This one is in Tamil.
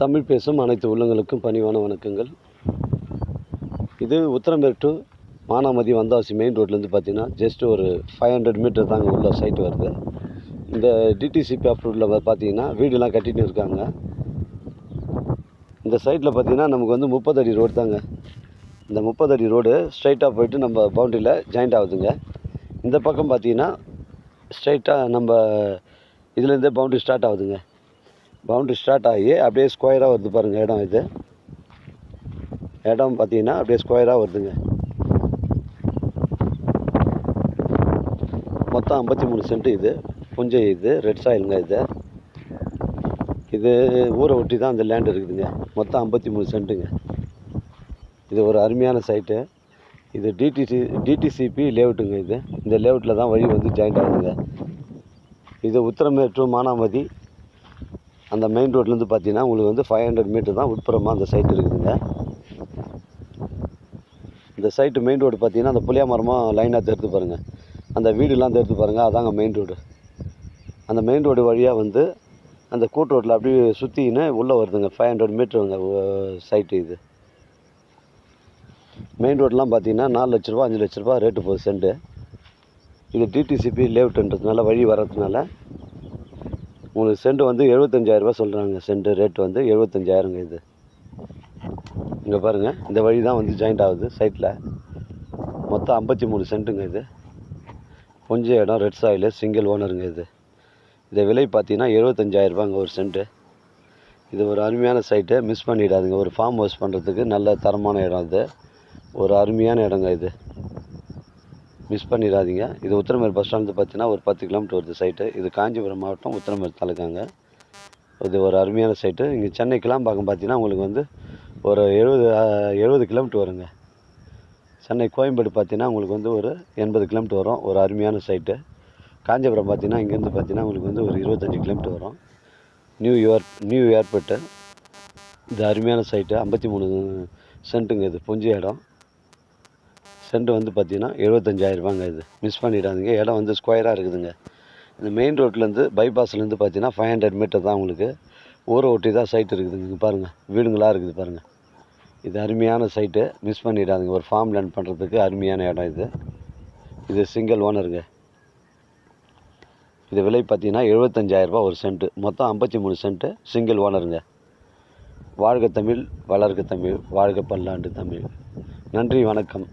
தமிழ் பேசும் அனைத்து உள்ளங்களுக்கும் பணிவான வணக்கங்கள். இது உத்தரம்பேர் டு மானாமதி வந்தாசி மெயின் ரோட்லேருந்து பார்த்தீங்கன்னா ஜஸ்ட் ஒரு ஃபைவ் ஹண்ட்ரட் மீட்டர் தாங்க உள்ள சைட் வருது. இந்த டிடிசிபி அப்ரூவில் பார்த்தீங்கன்னா வீடுலாம் கட்டிகிட்டு இருக்காங்க. இந்த சைட்டில் பார்த்தீங்கன்னா நமக்கு வந்து முப்பது அடி ரோடு தாங்க. இந்த முப்பது அடி ரோடு ஸ்ட்ரைட்டாக போயிட்டு நம்ம பவுண்டரியில் ஜாயிண்ட் ஆகுதுங்க. இந்த பக்கம் பார்த்தீங்கன்னா ஸ்ட்ரைட்டாக நம்ம இதுலேருந்தே பவுண்ட்ரி ஸ்டார்ட் ஆகுதுங்க. பவுண்டரி ஸ்டார்ட் ஆகி அப்படியே ஸ்கொயராக வருது பாருங்கள் இடம் இது. இடம் பார்த்தீங்கன்னா அப்படியே ஸ்கொயராக வருதுங்க. மொத்தம் ஐம்பத்தி மூணு சென்ட் இது. புஞ்சை இது ரெட் சாயிலுங்க இது. இது ஊரை ஒட்டி தான் அந்த லேண்ட் இருக்குதுங்க. மொத்தம் ஐம்பத்தி மூணு சென்ட்டுங்க. இது ஒரு அருமையான சைட்டு இது டிடிசி டிடிசிபி லேஅவுட்டுங்க இது. இந்த லேஅவுட்டில் தான் வழி வந்து ஜாயிண்ட் ஆகுதுங்க. இது உத்தரமேட்டு மானாமதி அந்த மெயின் ரோட்லேருந்து பார்த்தீங்கன்னா உங்களுக்கு வந்து ஃபைவ் ஹண்ட்ரட் மீட்டர் தான் உட்புறமாக அந்த சைட் இருக்குதுங்க. இந்த சைட்டு மெயின் ரோடு பார்த்தீங்கன்னா அந்த புளியா மரமாக லைனாக தெரிந்து பாருங்கள் அந்த வீடுலாம் தெரிந்து பாருங்கள் அதாங்க மெயின் ரோடு அந்த மெயின் ரோடு வழியாக வந்து அந்த கூட்டு ரோட்டில் அப்படியே சுற்றின்னு உள்ளே வருதுங்க ஃபைவ் ஹண்ட்ரட் மீட்டருங்க சைட்டு இது. மெயின் ரோட்லாம் பார்த்தீங்கன்னா நாலு லட்ச ரூபா அஞ்சு லட்ச ரூபா ரேட்டு போகுது சென்ட்டு இது டிடிசிபி லேவுட்டுன்றதுனால வழி வர்றதுனால உங்களுக்கு சென்ட் வந்து எழுபத்தஞ்சாயிரரூபா சொல்கிறாங்க சென்ட் ரேட் வந்து எழுபத்தஞ்சாயிரங்க இது. இங்கே பாருங்கள் இந்த வழி தான் வந்து ஜாயிண்ட் ஆகுது சைட்டில் மொத்தம் ஐம்பத்தி மூணு சென்ட்டுங்க இது. கொஞ்சம் இடம் ரெட் சாயில் சிங்கிள் ஓனருங்க இது. இந்த விலை பார்த்தீங்கன்னா எழுபத்தஞ்சாயிரரூபாங்க ஒரு சென்ட்டு இது ஒரு அருமையான சைட்டு மிஸ் பண்ணிடாதுங்க. ஒரு ஃபார்ம் ஹவுஸ் பண்ணுறதுக்கு நல்ல தரமான இடம் இது ஒரு அருமையான இடங்க இது. மிஸ் பண்ணிடாதீங்க. இது உத்தரமேர் பஸ் ஸ்டாண்டு பார்த்தீங்கன்னா ஒரு பத்து கிலோமீட்டர் வருது சைட்டு இது காஞ்சிபுரம் மாவட்டம் உத்தரமேர் தாலுக்காங்க. இது ஒரு அருமையான சைட்டு இங்கே சென்னை கிளாம்பாக்கம் பார்த்தீங்கன்னா உங்களுக்கு வந்து ஒரு எழுபது எழுபது கிலோமீட்டர் வருங்க. சென்னை கோயம்பேடு பார்த்தீங்கன்னா உங்களுக்கு வந்து ஒரு எண்பது கிலோமீட்டர் வரும். ஒரு அருமையான சைட்டு காஞ்சிபுரம் பார்த்தீங்கன்னா இங்கேருந்து பார்த்தீங்கன்னா உங்களுக்கு வந்து ஒரு இருபத்தஞ்சி கிலோமீட்டர் வரும். நியூ இயர் நியூ ஏர்போர்ட்டு இது அருமையான சைட்டு ஐம்பத்தி மூணு சென்ட்டுங்க இது. புஞ்ச இடம். சென்ட் வந்து பார்த்தீங்கன்னா எழுபத்தஞ்சாயிரரூபாங்க இது. மிஸ் பண்ணிடாதீங்க. இடம் வந்து ஸ்கொயராக இருக்குதுங்க. இந்த மெயின் ரோட்லேருந்து பைபாஸ்லேருந்து பார்த்தீங்கன்னா ஃபைவ் ஹண்ட்ரட் மீட்டர் தான் உங்களுக்கு. ஊரை ஒட்டி தான் சைட் இருக்குதுங்க. இங்கே பாருங்கள் வீடுங்களாக இருக்குது பாருங்கள் இது அருமையான சைட்டு மிஸ் பண்ணிடாதுங்க. ஒரு ஃபார்ம் லேண்ட் பண்ணுறதுக்கு அருமையான இடம் இது. இது சிங்கிள் ஓனருங்க இது விலை பார்த்தீங்கன்னா எழுபத்தஞ்சாயிரரூபா ஒரு சென்ட்டு மொத்தம் ஐம்பத்தி மூணு சென்ட்டு சிங்கிள் ஓனருங்க வாழ்க தமிழ் வளர்க தமிழ் வாழ்க பல்லாண்டு தமிழ். நன்றி வணக்கம்.